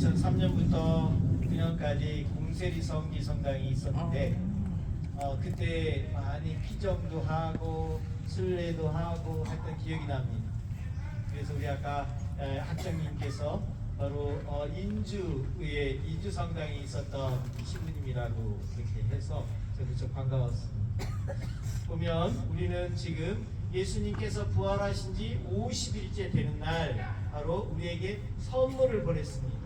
2003년부터 9년까지 공세리 성기 성당이 있었는데 어, 그때 많이 피정도 하고 순례도 하고 했던 기억이 납니다. 그래서 우리 아까 에, 학장님께서 바로 어, 인주에 인주 성당에 있었던 신부님이라고 그렇게 해서 좀 반가웠습니다. 보면 우리는 지금 예수님께서 부활하신 지 50일째 되는 날 바로 우리에게 선물을 보냈습니다.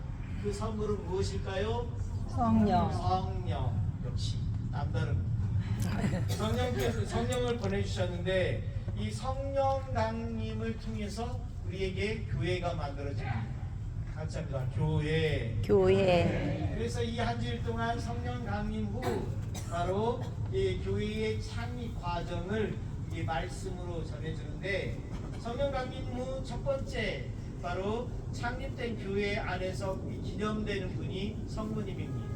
그 선물은 무엇일까요? 성령. 성령 역시 남다릅니다. 성령께서 성령을 보내주셨는데 이 성령 강림을 통해서 우리에게 교회가 만들어집니다. 같이 합니다. 교회. 교회. 그래서 이 한 주일 동안 성령 강림 후 바로 이 교회의 창립 과정을 이 말씀으로 전해주는데 성령 강림 후 첫 번째 바로 창립된 교회 안에서 기념되는 분이 성모님입니다.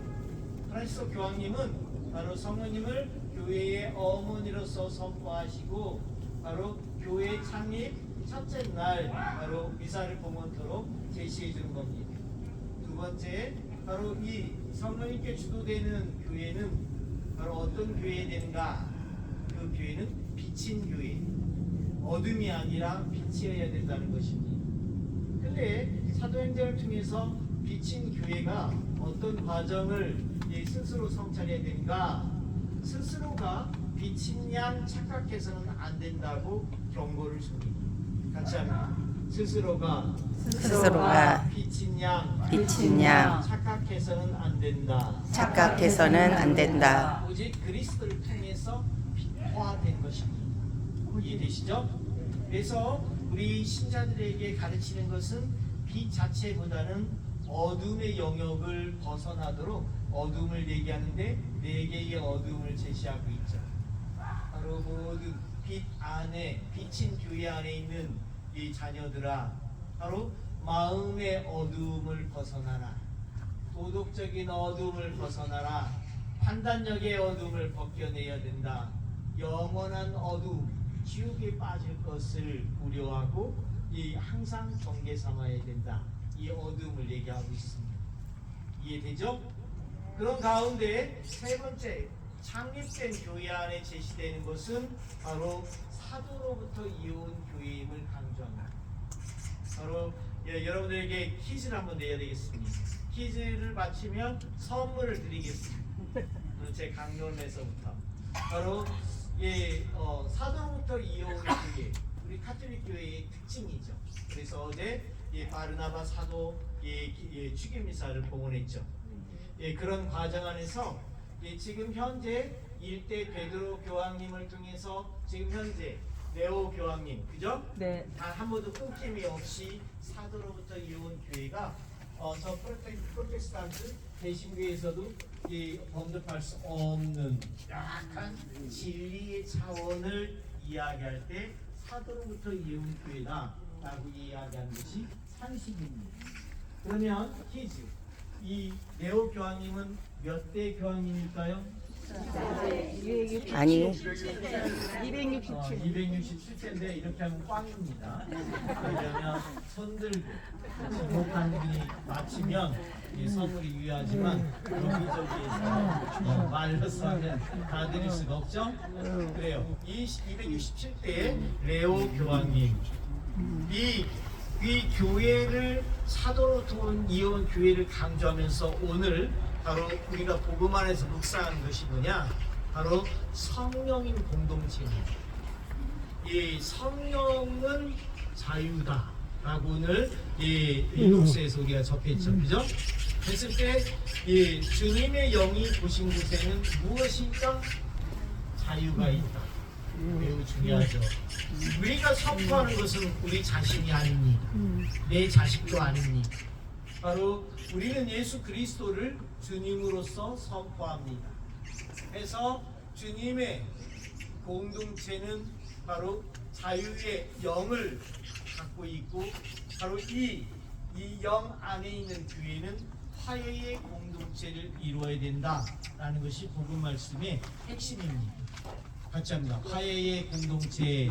프란시스 교황님은 바로 성모님을 교회의 어머니로서 선포하시고 바로 교회 창립 첫째 날 바로 미사를 봉헌토록 제시해 주는 겁니다. 두 번째 바로 이 성모님께 주도되는 교회는 바로 어떤 교회 되는가? 그 교회는 비친 교회. 어둠이 아니라 빛이어야 된다는 것입니다. 근데 사도행전을 통해서 비친 교회가 어떤 과정을 이 스스로 성찰해야 되는가? 스스로가 비친 양 착각해서는 안 된다고 경고를 줍니다. 같이 합니다. 스스로가 스스로가 비친 양 비친 양 착각해서는 안 된다. 착각해서는 안 된다. 오직 그리스도를 통해서 빛화된 것입니다. 이해되시죠? 그래서 우리 신자들에게 가르치는 것은 빛 자체보다는 어둠의 영역을 벗어나도록 어둠을 얘기하는데 네 개의 어둠을 제시하고 있죠. 바로 모든 빛 안에 비친 교회 안에 있는 이 자녀들아 바로 마음의 어둠을 벗어나라. 도덕적인 어둠을 벗어나라. 판단력의 어둠을 벗겨내야 된다. 영원한 어둠, 지옥에 빠질 것을 우려하고 이 항상 경계 삼아야 된다. 이 어둠을 얘기하고 있습니다. 이해되죠? 그런 가운데 세 번째 창립된 교회 안에 제시되는 것은 바로 사도로부터 이어온 교회임을 강조합니다. 바로 예, 여러분들에게 퀴즈를 한번 내야 되겠습니다. 퀴즈를 마치면 선물을 드리겠습니다. 어, 제 강론에서부터 바로 예, 어, 사도로부터 이어온 교회, 우리 카톨릭 교회의 특징이죠. 그래서 어제 예, 바르나바 사도 예, 기- 예, 축임 미사를 봉헌했죠. 예, 그런 과정 안에서 예, 지금 현재 일대 베드로 교황님을 통해서 지금 현재 네오 교황님, 그죠? 네. 단한 번도 끊김이 없이 사도로부터 이어온 교회가 어, 저 프로테, 프로테스탄트 대신교에서도 이 범접할 수 없는 약한 진리의 차원을 이야기할 때 사도로부터 이어온 교회다라고 이야기하는 것이 상식입니다. 그러면 퀴즈 이 네오 교황님은 몇 대 교황님일까요? 아니 어, 267인데 이렇게 하면 꽝입니다. 왜냐면 손 들고 목한 분이 맞히면 이 선물이 유효하지만 여기저기에서 하면 다 드릴 수가 없죠? 그래요. 이 267대 레오 교황님 이, 이 교회를 사도로 돈 이어온 교회를 강조하면서 오늘 바로 우리가 복음 안에서 묵상하는 것이 뭐냐? 바로 성령인 공동체입니다. 이 성령은 자유다 라고 오늘 이 일국서에서 우리가 접했죠, 그죠? 그랬을 때 이 주님의 영이 보신 곳에는 무엇인가 자유가 있다. 매우 중요하죠. 우리가 선포하는 것은 우리 자신이 아닙니다. 내 자식도 아닙니다. 바로 우리는 예수 그리스도를 주님으로서 선포합니다. 그래서 주님의 공동체는 바로 자유의 영을 갖고 있고 바로 이 이 영 안에 있는 교회는 화해의 공동체를 이루어야 된다라는 것이 복음 말씀의 핵심입니다. 같이 합니다. 화해의 공동체.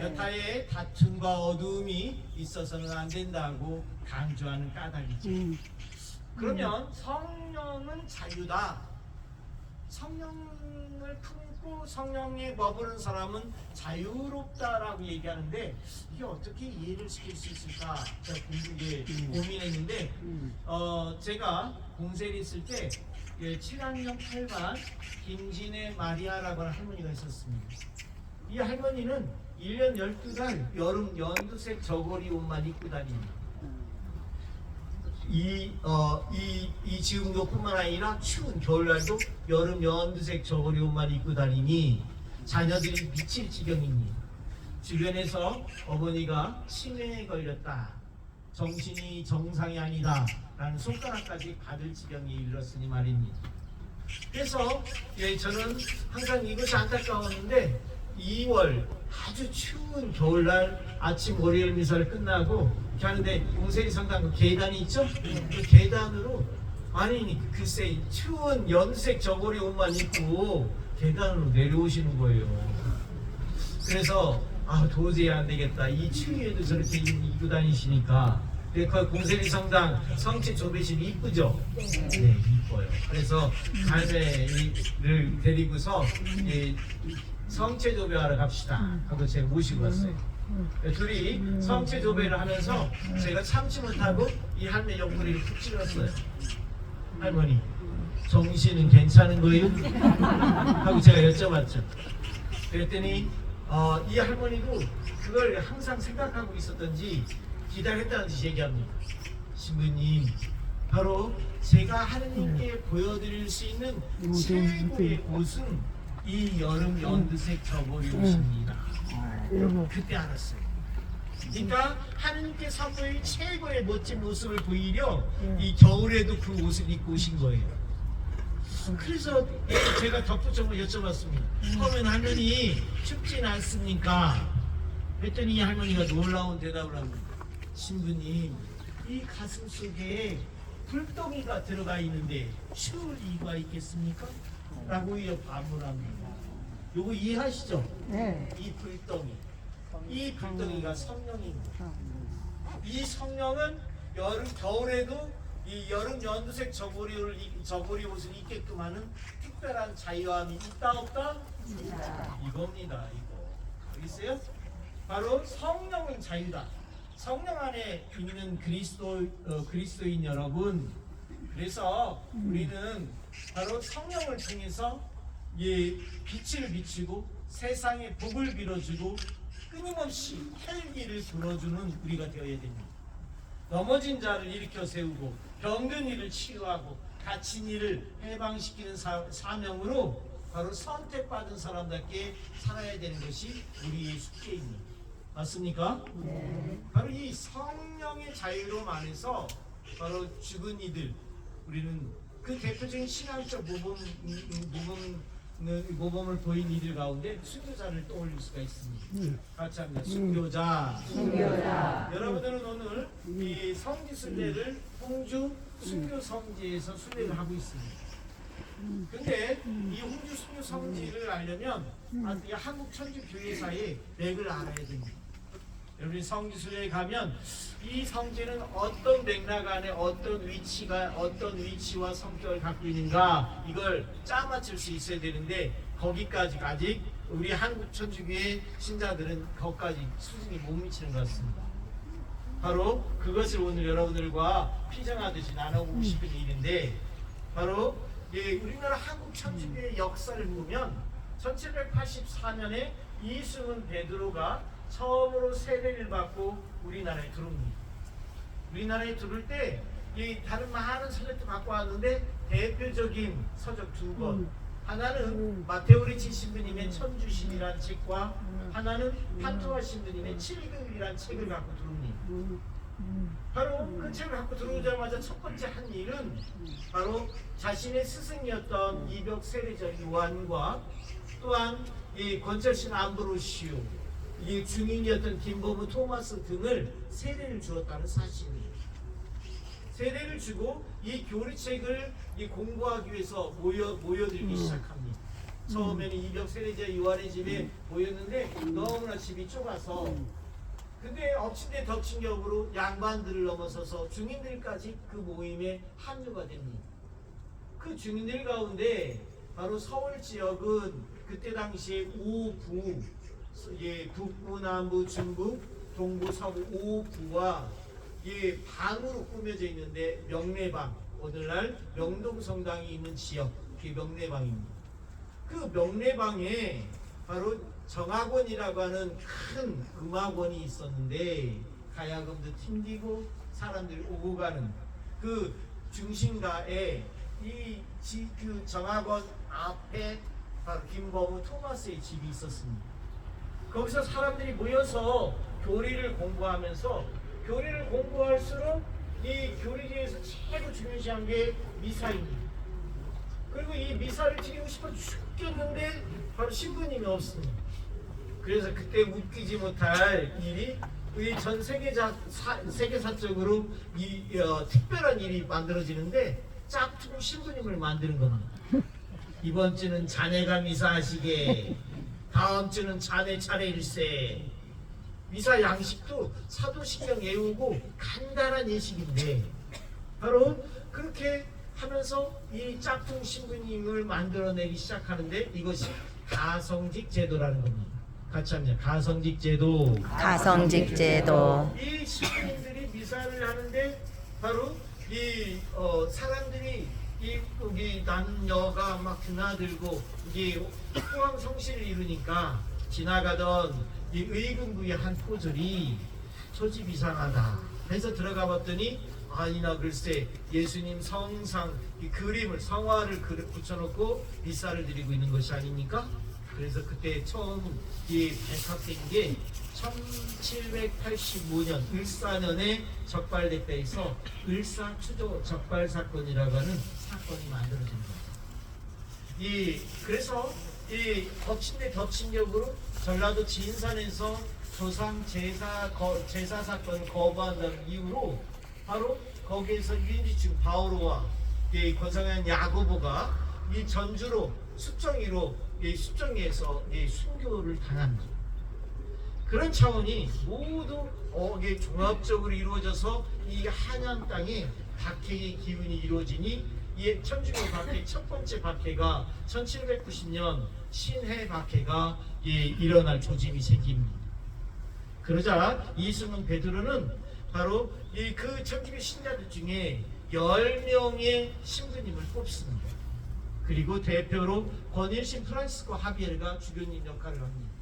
여타의 다툼과 어두움이 있어서는 안 된다고 강조하는 까닭이죠. 그러면 성령은 자유다. 성령을 품 고 성령에 머무는 사람은 자유롭다라고 얘기하는데 이게 어떻게 이해를 시킬 수 있을까? 제가 공부에 고민했는데 어 제가 공세를 있을 때 예, 7학년 8반 김진애 마리아라고 하는 할머니가 있었습니다. 이 할머니는 1년 12달 여름 연두색 저고리 옷만 입고 다닙니다. 이, 어, 이, 이 지금도뿐만 아니라 추운 겨울날도 여름 연두색 저고리 옷만 입고 다니니 자녀들이 미칠 지경입니다. 주변에서 어머니가 치매에 걸렸다. 정신이 정상이 아니다. 라는 손가락까지 받을 지경에 이르렀으니 말입니다. 그래서 예, 저는 항상 이것이 안타까웠는데 2월 아주 추운 겨울날 아침 월요일 미사를 끝나고 하는데 공세리 성당 그 계단이 있죠? 그 계단으로 아니 글쎄 추운 연색 저고리 옷만 입고 계단으로 내려오시는 거예요. 그래서 아 도저히 안 되겠다. 이 추위에도 저렇게 입- 입고 다니시니까 그 공세리 성당 성체 조배실 이쁘죠? 네, 이뻐요. 그래서 갈매를 데리고서 이 성체 조배하러 갑시다. 하고 제가 모시고 왔어요. 둘이 성체 조배를 하면서 제가 참지 못하고 이 할매 옆구리를 푹 찔렀어요. 할머니, 정신은 괜찮은 거예요? 하고 제가 여쭤봤죠. 그랬더니 어, 이 할머니도 그걸 항상 생각하고 있었던지 기다렸다는지 얘기합니다. 신부님, 바로 제가 하느님께 보여드릴 수 있는 최고의 옷은 이 여름 연두색 저고리 옷입니다. 그때 알았어요. 그러니까 하느님께 선보일 최고의 멋진 모습을 보이려 이 겨울에도 그 옷을 입고 오신 거예요. 그래서 제가 덧붙여서 여쭤봤습니다. 그러면 할머니 춥진 않습니까? 그랬더니 이 할머니가 놀라운 대답을 합니다. 신부님, 이 가슴 속에 불덩이가 들어가 있는데 추울 이유가 있겠습니까? 라고 이어 반문합니다. 요거 이해하시죠? 네. 이 불덩이. 이 불덩이가 성령입니다. 이 성령은 여름 겨울에도 이 여름 연두색 저고리를 입- 저고리 옷을 입게끔 하는 특별한 자유함이 있다 없다? 이겁니다. 이거 있어요? 바로 성령은 자유다. 성령 안에 있는 그리스도 어, 그리스도인 여러분. 그래서 우리는 바로 성령을 통해서 이 빛을 비추고 세상에 복을 빌어주고 끊임없이 헬기를 불어주는 우리가 되어야 됩니다. 넘어진 자를 일으켜 세우고 병든 이를 치유하고 갇힌 이를 해방시키는 사, 사명으로 바로 선택받은 사람답게 살아야 되는 것이 우리의 숙제입니다. 맞습니까? 바로 이 성령의 자유로 안에서 바로 죽은 이들 우리는 그 대표적인 신앙적 모범 음, 모범 모범을 보인 이들 가운데 순교자를 떠올릴 수가 있습니다. 같이 합니다. 순교자. 여러분들은 오늘 이 성지 순례를 홍주 순교 성지에서 순례를 하고 있습니다. 근데 이 홍주 순교 성지를 알려면 아, 이 한국 천주 교회 사의 맥을 알아야 됩니다. 여러분이 성지 순례에 가면 이 성지는 어떤 맥락 안에 어떤 위치가 어떤 위치와 성격을 갖고 있는가 이걸 짜맞출 수 있어야 되는데 거기까지 아직 우리 한국 천주교의 신자들은 거기까지 수준이 못 미치는 것 같습니다. 바로 그것을 오늘 여러분들과 피정하듯이 나눠보고 싶은 일인데 바로 예, 우리나라 한국 천주교의 역사를 보면 1784년에 이승훈 베드로가 처음으로 세례를 받고 우리나라에 들어옵니다. 우리나라에 들어올 때 이 다른 많은 서적도 갖고 왔는데 대표적인 서적 두 권. 하나는 마테오리치 신부님의 천주신이라는 책과 하나는 판토아 신부님의 칠극이라는 책을 갖고 들어옵니다. 바로 그 책을 갖고 들어오자마자 첫 번째 한 일은 바로 자신의 스승이었던 이벽 세례자 요한과 또한 이 권철신 암브로시오 이 중인이었던 김보부 토마스 등을 세례를 주었다는 사실입니다. 세례를 주고 이 교리책을 이 공부하기 위해서 모여 모여들기 시작합니다. 처음에는 이벽 세례자 요한의 집에 모였는데 너무나 집이 좁아서 근데 엎친 데 덮친 격으로 양반들을 넘어서서 중인들까지 그 모임에 합류가 됩니다. 그 중인들 가운데 바로 서울 지역은 그때 당시에 오부, 예, 북부, 남부, 중부, 동부, 서부 오부와 예, 방으로 꾸며져 있는데 명례방, 오늘날 명동 성당이 있는 지역, 그게 명례방입니다. 그 명례방에 바로 정학원이라고 하는 큰 음악원이 있었는데 가야금도 튕기고 사람들이 오고 가는 그 중심가에 이그 정학원 앞에 바로 김범우 토마스의 집이 있었습니다. 거기서 사람들이 모여서 교리를 공부하면서 교리를 공부할수록 이 교리계에서 최고 중요시한 게 미사입니다. 그리고 이 미사를 드리고 싶어 죽겠는데 바로 신부님이 없습니다. 그래서 그때 웃기지 못할 일이 이전 세계자 사, 세계사적으로 이 어, 특별한 일이 만들어지는데 짝퉁 신부님을 만드는 겁니다. 이번 주는 자네가 미사하시게 다음 주는 자네 차례일세 미사 양식도 사도신경 외우고 간단한 예식인데 바로 그렇게 하면서 이 짝퉁 신부님을 만들어내기 시작하는데 이것이 가성직 제도라는 겁니다. 같이 합니다. 가성직 제도. 가성직 제도 이 신부님들이 미사를 하는데 바로 이 어, 사람들이 이 여기 남녀가 막 드나들고 이게 호황 성실을 이루니까 지나가던 이 의금부의 한 포졸이 저집 이상하다 해서 들어가 봤더니 아니나 글쎄 예수님 성상 이 그림을 성화를 붙여놓고 미사를 드리고 있는 것이 아닙니까? 그래서 그때 처음 이 발칵된 게 1785년 을사년에 적발대회에서 을사추조 적발 사건이라고 하는 사건이 만들어진 겁니다. 이 그래서 이데 덮친 격으로 전라도 진산에서 조상 제사 거, 제사 사건 거부한다는 이유로 바로 거기에서 유인지층 바오로와 이 권상현 야고보가 이 전주로 습정이로 이 습정리에서 이 순교를 당합니다. 그런 차원이 모두 어, 이게 종합적으로 이루어져서 이 한양 땅에 박해의 기운이 이루어지니 이 천주교 박해 첫 번째 박해가 1790년 신해 박해가 예, 일어날 조짐이 생깁니다. 그러자 이승훈 베드로는 바로 이 그 천주교 신자들 중에 10명의 신부님을 뽑습니다. 그리고 대표로 권일신 프란시스코 하비에르가 주교님 역할을 합니다.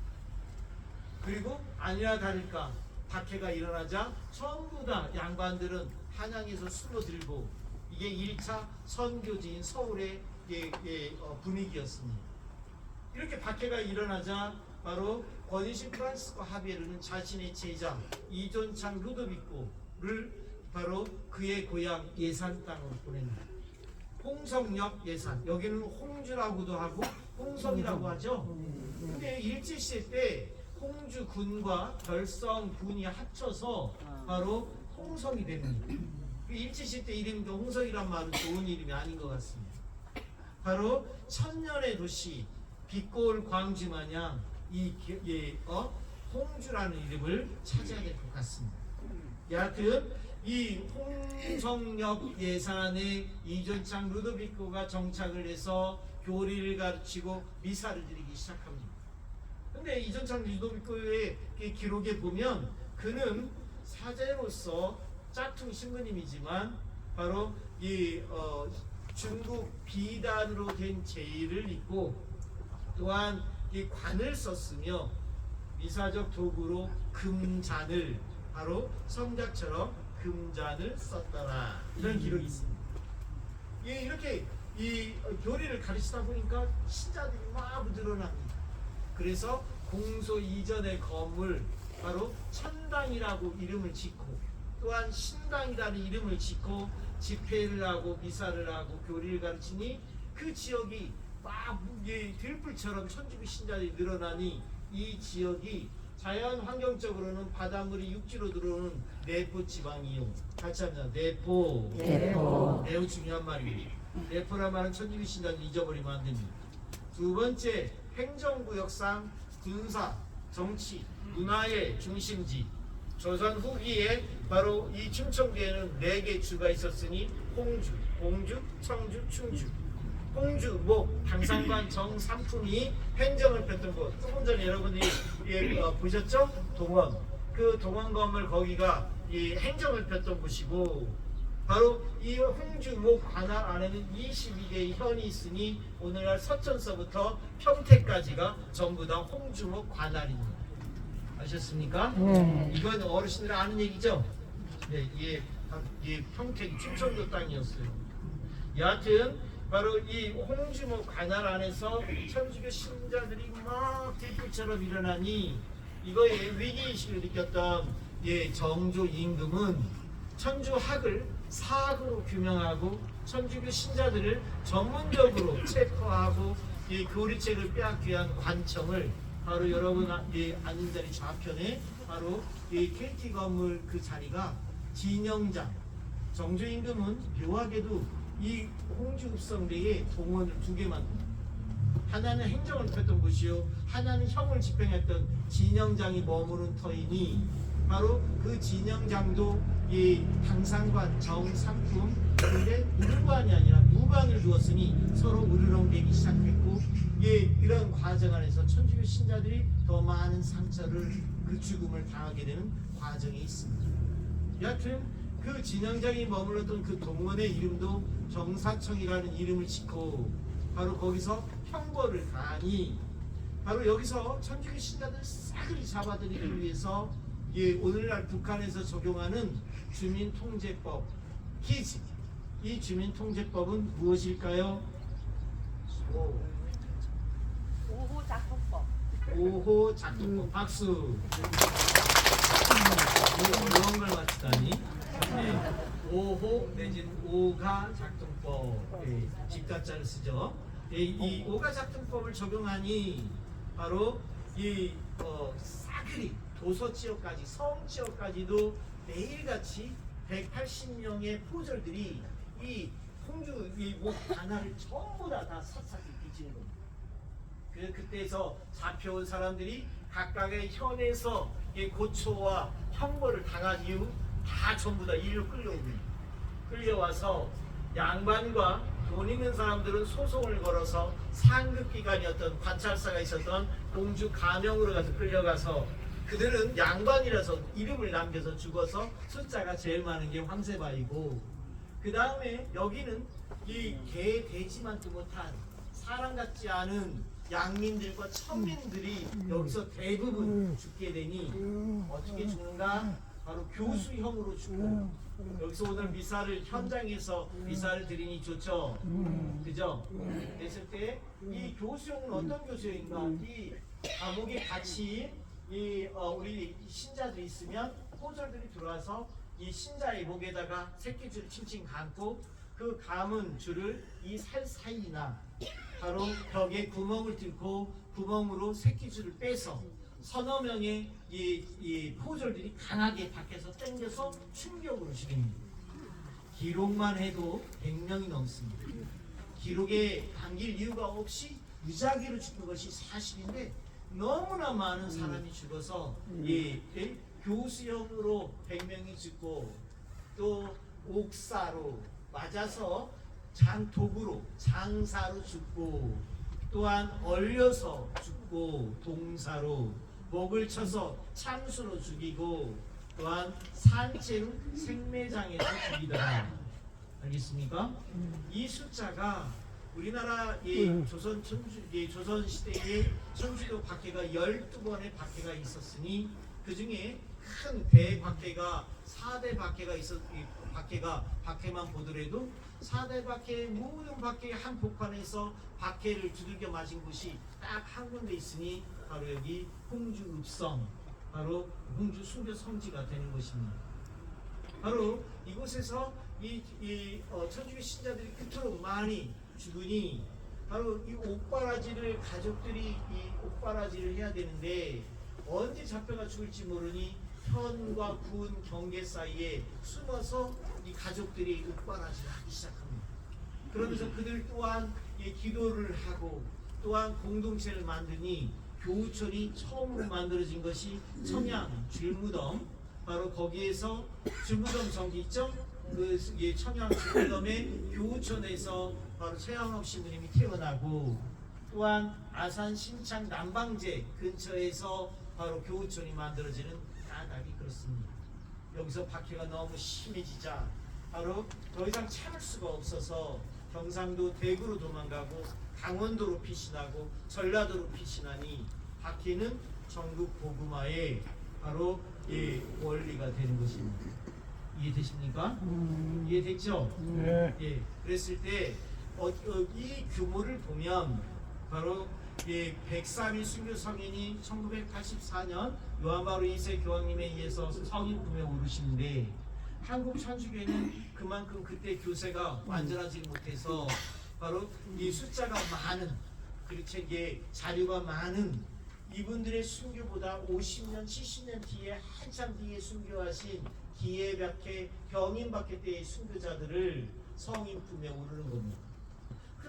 그리고 아니나 다를까 박해가 일어나자 전부 다 양반들은 한양에서 숨어들고 이게 1차 선교지인 서울의 예, 예, 어, 분위기였습니다. 이렇게 박해가 일어나자 바로 권위신 프란시스코 하비에르는 자신의 제자 이존창 루도비코를 바로 그의 고향 예산 땅으로 보냅니다. 홍성역 예산 여기는 홍주라고도 하고 홍성이라고 하죠. 근데 일제시대 때 홍주군과 별성군이 합쳐서 바로 홍성이 됩니다. 그 일제시대 때 이름도 홍성이란 말은 좋은 이름이 아닌 것 같습니다. 바로 천년의 도시 빛골 광주 마냥 이 기- 예, 어? 홍주라는 이름을 차지해야 될 것 같습니다. 여하튼 이 홍성역 예산에 이전창 루도비코가 정착을 해서 교리를 가르치고 미사를 드리기 시작합니다. 근데 이전창 이 기록에 보면 그는 사제로서 짝퉁 신부님이지만 바로 이 어, 중국 비단으로 된 제의를 입고 또한 이 관을 썼으며 미사적 도구로 금잔을 바로 성작처럼 금잔을 썼더라 이런 기록이 있습니다. 예, 이렇게 이 교리를 가르치다 보니까 신자들이 막 늘어납니다. 그래서 공소 이전의 건물 바로 천당이라고 이름을 짓고 또한 신당이라는 이름을 짓고 집회를 하고 미사를 하고 교리를 가르치니 그 지역이 막 예, 들불처럼 천주교 신자들이 늘어나니 이 지역이 자연 환경적으로는 바닷물이 육지로 들어오는 내포 지방이요. 같이 합니다. 내포. 내포. 매우 중요한 말이에요. 내포란 말은 천주교 신자들 잊어버리면 안 됩니다. 두 번째 행정구역상 군사, 정치, 문화의 중심지. 조선 후기에 바로 이 충청도에는 네 개 주가 있었으니 홍주, 공주, 청주, 충주. 홍주, 목, 당상관, 정 삼품이 행정을 폈던 곳. 조금 전에 여러분들이 예, 어, 보셨죠? 동원. 그 동원 건물 거기가 이 행정을 폈던 곳이고 바로 이 홍주, 목, 관할 안에는 22개의 현이 있으니 오늘날 서천서부터 평택까지가 전부 다 홍주, 목, 관할입니다. 아셨습니까? 네. 이건 어르신들 아는 얘기죠? 네, 예, 예, 평택 충청도 땅이었어요. 여하튼 바로 이 홍주목 관할 안에서 천주교 신자들이 막 들불처럼 일어나니 이거에 위기의식을 느꼈던 예, 정조 임금은 천주학을 사학으로 규명하고 천주교 신자들을 전문적으로 체포하고 이 교리책을 빼앗기 위한 관청을 바로 여러분 아- 예, 앉은 자리 좌편에 바로 이 KT 건물 그 자리가 진영장. 정조 임금은 묘하게도 이 홍주 읍성대에 동원을 두 개만 하나는 행정을 폈던 곳이요 하나는 형을 집행했던 진영장이 머무른 터이니 바로 그 진영장도 이 당상관 정 상품 근데 무관이 아니라 무관을 두었으니 서로 으르렁대기 시작했고 예, 이런 과정 안에서 천주교 신자들이 더 많은 상처를 그 죽음을 당하게 되는 과정이 있습니다. 여하튼 그 진영장이 머물렀던 그 동원의 이름도 정사청이라는 이름을 짓고 바로 거기서 형벌을 가하니 바로 여기서 천주교 신자들 싸그리 잡아들이기 위해서 예, 오늘날 북한에서 적용하는 주민통제법 기지 이 주민통제법은 무엇일까요? 오, 5호 작품법. 5호 작동법 박수 이 어려운 걸 맞추다니 네. 5호 내지는 5가 작동법 네. 집가자를 쓰죠 네, 이 5가 작동법을 적용하니 바로 이 어, 싸그리 도서 지역까지 성 지역까지도 매일같이 180명의 포졸들이 이 홍주 이목 하나를 전부 다, 다 샅샅이 뒤지는 겁니다. 그 그때에서 잡혀온 사람들이 각각의 현에서 이 고초와 형벌을 당한 이후 다 전부 다 일로 끌려옵니다. 끌려와서 양반과 돈 있는 사람들은 소송을 걸어서 상급 기관이었던 관찰사가 있었던 공주 가명으로 가서 끌려가서 그들은 양반이라서 이름을 남겨서 죽어서 숫자가 제일 많은 게 황세바이고 그 다음에 여기는 이 개 돼지만도 못한 사람 같지 않은 양민들과 천민들이 여기서 대부분 죽게 되니 어떻게 죽는가? 바로 교수형으로 죽고 여기서 오늘 미사를 현장에서 미사를 드리니 좋죠. 그죠? 그랬을 때 이 교수형은 어떤 교수형인가? 이 감옥에 같이 이 어, 우리 신자들이 있으면 호절들이 들어와서 이 신자의 목에다가 새끼줄을 칭칭 감고 그 감은 줄을 이 살 사이나 바로 벽에 구멍을 뚫고 구멍으로 새끼줄을 빼서 서너 명의 이, 이 포졸들이 강하게 밖에서 당겨서 충격으로 죽입니다. 기록만 해도 100명이 넘습니다. 기록에 담길 이유가 없이 무작위로 죽는 것이 사실인데 너무나 많은 사람이 죽어서 이, 이 교수형으로 100명이 죽고 또 옥사로 맞아서 장 도구로 장사로 죽고 또한 얼려서 죽고 동사로 목을 쳐서 참수로 죽이고 또한 산채로 생매장에서 죽이더라. 알겠습니까? 이 숫자가 우리나라 이 조선 천주 이 조선 시대에 천주교 박해가 12번의 박해가 있었으니 그 중에 큰 대박해가 4대 박해가 있었 이 박해가 박해만 보더라도 4대 박해의 모든 박해의 한 복판에서 박해를 두들겨 맞은 곳이 딱 한 군데 있으니 바로 여기 홍주 읍성 바로 홍주 순교 성지가 되는 것입니다. 바로 이곳에서 이, 이 어, 천주교 신자들이 그토록 많이 죽으니 바로 이 옥바라지를 가족들이 이 옥바라지를 해야 되는데 언제 잡혀가 죽을지 모르니 현과 군 경계 사이에 숨어서 이 가족들이 옥바라지를 하기 시작합니다. 그러면서 그들 또한 이 기도를 하고 또한 공동체를 만드니 교우촌이 처음으로 만들어진 것이 청양 쥐무덤 바로 거기에서 쥐무덤 정기 있죠? 그 예, 청양 쥐무덤의 교우촌에서 바로 최양업 신부님이 태어나고 또한 아산 신창 남방제 근처에서 바로 교우촌이 만들어지는 까닭이 그렇습니다. 여기서 박해가 너무 심해지자 바로 더 이상 참을 수가 없어서 경상도 대구로 도망가고 강원도로 피신하고 전라도로 피신하니 박해는 전국 고구마의 바로 예, 원리가 되는 것입니다. 이해되십니까? 이해됐죠? 예, 그랬을 때 어, 어, 이 규모를 보면 바로 예, 103일 순교 성인이 1984년 요한바로 2세 교황님에 의해서 성인 품에 오르시는데 한국 천주교회는 그만큼 그때 교세가 완전하지 못해서 바로 이 숫자가 많은 그리고 예, 자료가 많은 이분들의 순교보다 50년, 70년 뒤에 한참 뒤에 순교하신 기예박해, 병인박해 때의 순교자들을 성인 품에 오르는 겁니다.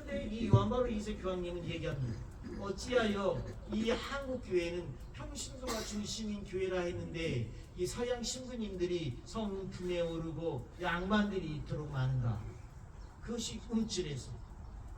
근데 이 요한바로 2세 교황님은 얘기합니다. 어찌하여 이 한국 교회는 평신도가 중심인 교회라 했는데 이 서양 신부님들이 성품에 오르고 양반들이 이토록 많은가? 그것이 움찔해서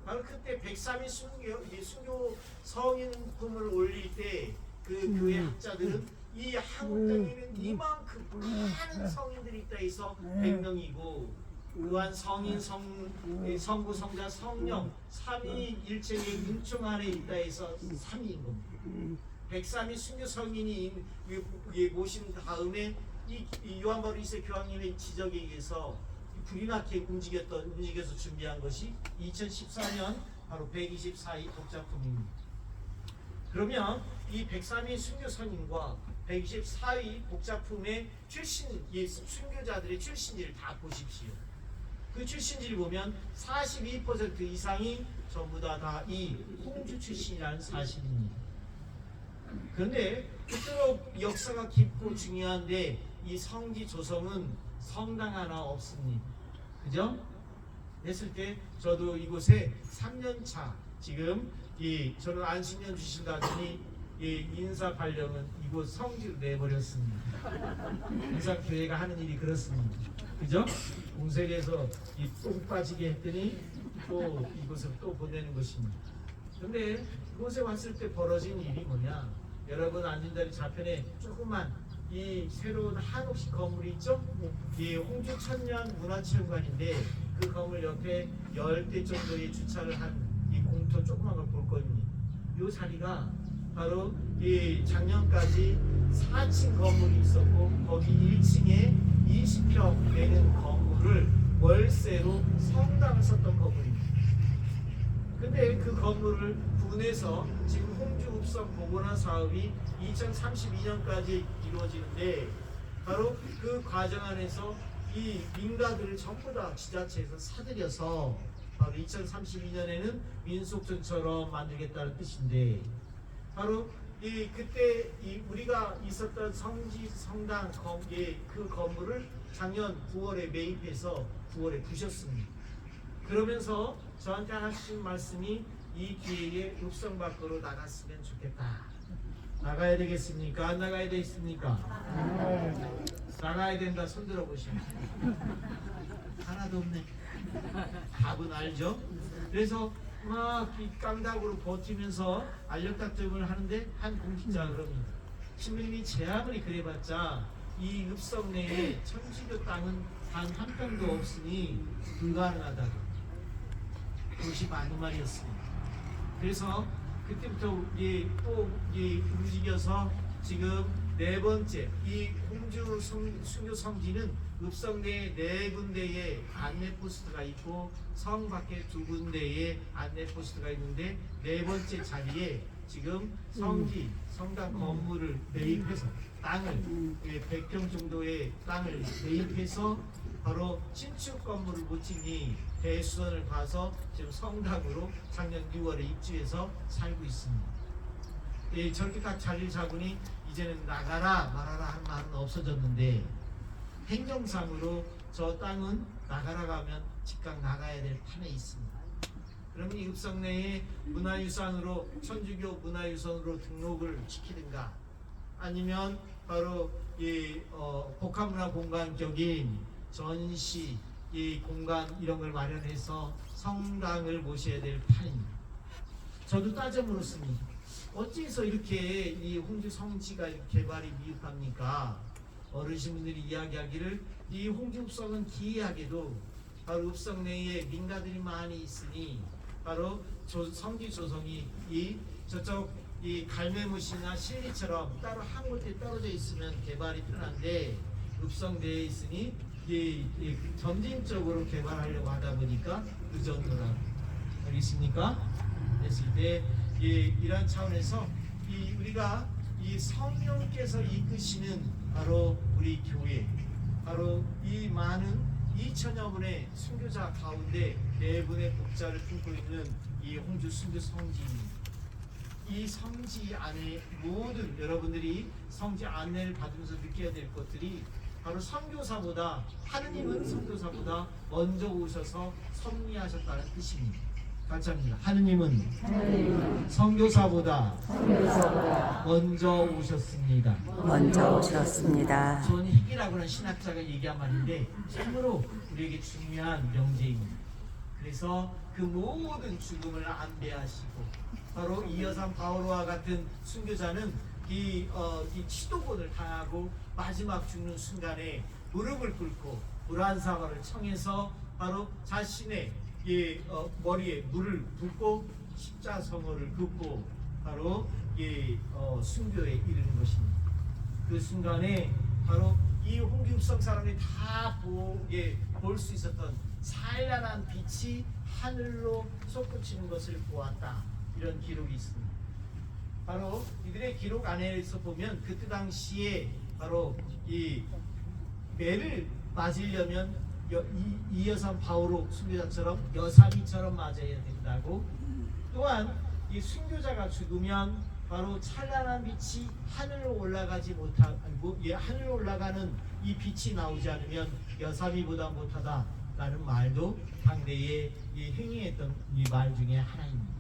바로 그때 103일 순교, 이 순교 성인품을 올릴 때 그 교회 학자들은 이 한국 땅에는 이만큼 많은 성인들이 있다 해서 100명이고 또한 성인 성 예, 성부 성자 성령 삼위 일체의 윤총 안에 있다 해서 3위인 겁니다. 103위 순교 성인이 모신 다음에 이, 이 요한바로 2세 교황님의 지적에 의해서 불이 나게 움직였던 움직여서 준비한 것이 2014년 바로 124위 독작품입니다. 그러면 이 103위 순교 선임과 124위 복작품의 출신 이 순교자들의 출신지를 다 보십시오. 그 출신지를 보면 42% 이상이 전부 다 다 이 홍주 출신이라는 사실입니다. 그런데 그토록 역사가 깊고 중요한데 이 성지 조성은 성당 하나 없습니다. 그죠? 했을 때 저도 이곳에 3년 차 지금 이 저는 안식년 주신다더니 이 인사 발령은 이곳 성지로 내버렸습니다. 항상 교회가 하는 일이 그렇습니다. 그죠? 공세에서 이똥 빠지게 했더니 또 이곳을 또 보내는 것입니다. 근데 이곳에 왔을 때 벌어진 일이 뭐냐? 여러분 앉은 자리 좌편에 조그만 이 새로운 한옥식 건물이 있죠? 이 홍주 천년 문화체육관인데 그 건물 옆에 열 대 정도의 주차를 한 이 공터 조그만 걸 볼 겁니다. 이 자리가 바로 이 작년까지 4층 건물이 있었고 거기 1층에 20평 되는 건물 을 월세로 성당을 썼던 건물입니다. 근데 그 건물을 분해서 지금 홍주 읍성 보건화 사업이 2032년까지 이루어지는데 바로 그 과정 안에서 이 민가들을 전부 다 지자체에서 사들여서 바로 2032년에는 민속촌처럼 만들겠다는 뜻인데 바로 이 그때 이 우리가 있었던 성지 성당 거기에 그 건물을 작년 9월에 매입해서 9월에 부셨습니다. 그러면서 저한테 하신 말씀이 이 기회에 읍성 밖으로 나갔으면 좋겠다. 나가야 되겠습니까? 안 나가야 되겠습니까? 나가야 된다. 손 들어 보시면 하나도 없네. 답은 알죠? 그래서 막이 깡닭으로 버티면서 알력닥 점을 하는데 한 공직자가 그럽니다. 신부님이 제 아무리 그래봤자 이 읍성 내에 천지교 땅은 단한 평도 없으니 불가능하다고. 그것이 맞는 말이었습니다. 그래서 그때부터 이또이 움직여서 지금 네 번째 이 홍주 성- 순교 성지는 읍성 내에 네 군데의 안내 포스트가 있고 성 밖에 두 군데의 안내 포스트가 있는데 네 번째 자리에 지금 성지 성당 건물을 매입해서 땅을 예, 100평 정도의 땅을 매입해서 바로 신축 건물을 못 짓니 대수원을 봐서 지금 성당으로 작년 6월에 입주해서 살고 있습니다. 예, 저렇게 딱 자리를 잡으니 이제는 나가라 말아라 하는 말은 없어졌는데 행정상으로 저 땅은 나가라 가면 즉각 나가야 될 판에 있습니다. 그러면 이 읍성 내에 문화유산으로 천주교 문화유산으로 등록을 시키든가 아니면 바로 이 어, 복합문화 공간 격인 전시 이 공간 이런 걸 마련해서 성당을 모셔야 될 판입니다. 저도 따져 물었습니다. 어째서 이렇게 이 홍주 성지가 개발이 미흡합니까? 어르신분들이 이야기하기를 이 홍주 읍성은 기이하게도 바로 읍성 내에 민가들이 많이 있으니 바로 조, 성지 조성이 이 저쪽 이 갈매무시나 실리처럼 따로 한 곳에 떨어져 있으면 개발이 편한데 내에 있으니 이, 이 점진적으로 개발하려고 하다 보니까 늦었더라. 알겠습니까? 했을 때 이, 이런 차원에서 이 우리가 이 성령께서 이끄시는 바로 우리 교회 바로 이 많은 2천여 분의 순교자 가운데 네 분의 복자를 품고 있는 이 홍주 순교 성지입니다. 이 성지 안에 모든 여러분들이 성지 안내를 받으면서 느껴야 될 것들이 바로 선교사보다 하느님은 선교사보다 먼저 오셔서 섭리하셨다는 뜻입니다. 같이 합니다. 하느님은 선교사보다 먼저 오셨습니다. 먼저 오셨습니다. 존 힉이라고 하는 신학자가 얘기한 말인데 참으로 우리에게 중요한 명제입니다. 그래서 그 모든 죽음을 안배하시고 바로 이여산 바오로와 같은 순교자는 이, 어, 이 치도곤을 당하고 마지막 죽는 순간에 무릎을 꿇고 물한 사발을 청해서 바로 자신의 이, 어, 머리에 물을 붓고 십자성어를 긋고 바로 이, 어, 순교에 이르는 것입니다. 그 순간에 바로 이 홍기읍성 사람이 다 보게 볼수 있었던 찬란한 빛이 하늘로 솟구치는 것을 보았다 이런 기록이 있습니다. 바로 이들의 기록 안에서 보면 그때 당시에 바로 이 매를 맞으려면 여, 이, 이 여산 바오로 순교자처럼 여사미처럼 맞아야 된다고 또한 이 순교자가 죽으면 바로 찬란한 빛이 하늘로 올라가지 못하고 예, 하늘로 올라가는 이 빛이 나오지 않으면 여사미보다 못하다라는 말도 당대에 이 행위했던 이 말 중에 하나입니다.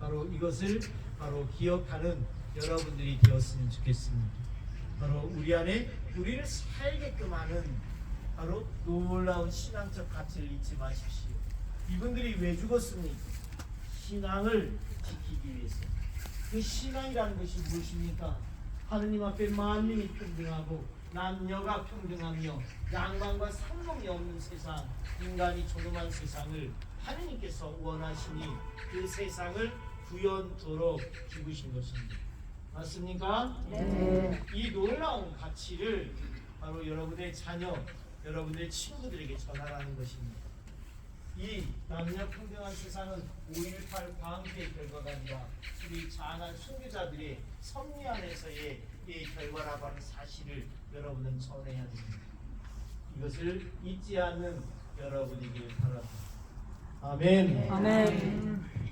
바로 이것을 바로 기억하는 여러분들이 되었으면 좋겠습니다. 바로 우리 안에 우리를 살게끔 하는 바로 놀라운 신앙적 가치를 잊지 마십시오. 이분들이 왜 죽었습니까? 신앙을 지키기 위해서. 그 신앙이라는 것이 무엇입니까? 하느님 앞에 만민이 평등하고 남녀가 평등하며 양반과 상관이 없는 세상, 인간이 조그만 세상을 하느님께서 원하시니 그 세상을 구현토록 죽으신 것입니다. 맞습니까? 네. 이 놀라운 가치를 바로 여러분의 자녀, 여러분의 친구들에게 전하라는 것입니다. 이 남녀 평등한 세상은 5.18 광태의 결과가 아니라 우리 장한 순교자들의 섭리 안에서의 이 결과라고 하는 사실을 여러분은 전해야 됩니다. 이것을 잊지 않는 여러분이길 바랍니다. 아멘. 아멘.